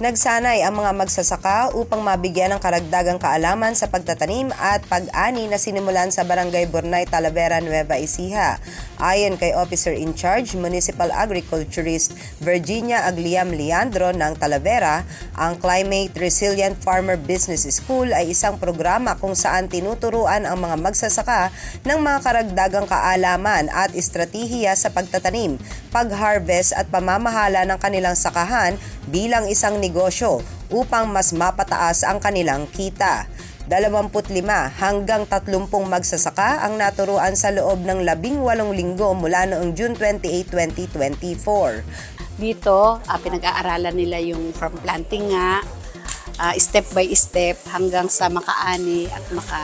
Nagsanay ang mga magsasaka upang mabigyan ng karagdagang kaalaman sa pagtatanim at pag-ani na sinimulan sa Barangay Bornay, Talavera, Nueva Ecija. Ayon kay Officer in Charge, Municipal Agriculturist Virginia Agliam Leandro ng Talavera, ang Climate Resilient Farmer Business School ay isang programa kung saan tinuturuan ang mga magsasaka ng mga karagdagang kaalaman at estratehiya sa pagtatanim, pag-harvest at pamamahala ng kanilang sakahan bilang isang negosyo upang mas mapataas ang kanilang kita. 25 hanggang 30 magsasaka ang naturuan sa loob ng 18 linggo mula noong June 28, 2024. Dito, ah, pinag-aaralan nila yung from planting nga, ah, step by step hanggang sa makaani at maka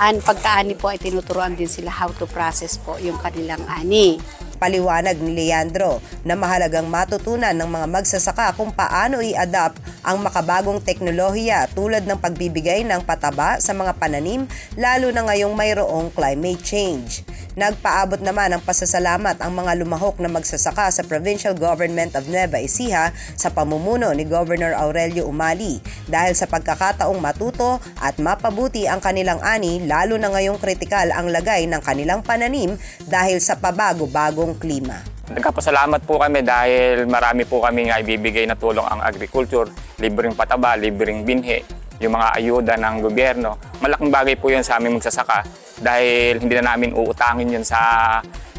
an pagkaani po ay tinuturuan din sila how to process po yung kanilang ani. Paliwanag ni Leandro na mahalagang matutunan ng mga magsasaka kung paano i-adapt ang makabagong teknolohiya tulad ng pagbibigay ng pataba sa mga pananim lalo na ngayong mayroong climate change. Nagpaabot naman ng pasasalamat ang mga lumahok na magsasaka sa Provincial Government of Nueva Ecija sa pamumuno ni Governor Aurelio Umali dahil sa pagkakataong matuto at mapabuti ang kanilang ani lalo na ngayong kritikal ang lagay ng kanilang pananim dahil sa pabago-bagong klima. Nagkapasalamat po kami dahil marami po kami nga ibibigay na tulong ang agriculture, libreng pataba, libreng binhi, yung mga ayuda ng gobyerno. Malaking bagay po yun sa aming magsasaka dahil hindi na namin uutangin yun sa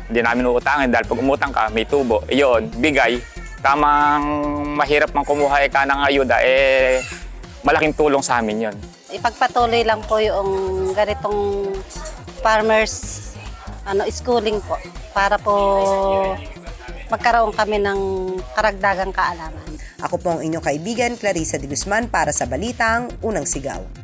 hindi namin uutangin dahil pag umutang ka, may tubo. Iyon, bigay. Tamang mahirap mang kumuha ka ng ayuda, eh malaking tulong sa amin yun. Ipagpatuloy lang po yung ganitong farmers ano schooling po para po magkaroon kami ng karagdagang kaalaman. Ako po ang inyong kaibigan, Clarissa de Guzman para sa Balitang Unang Sigaw.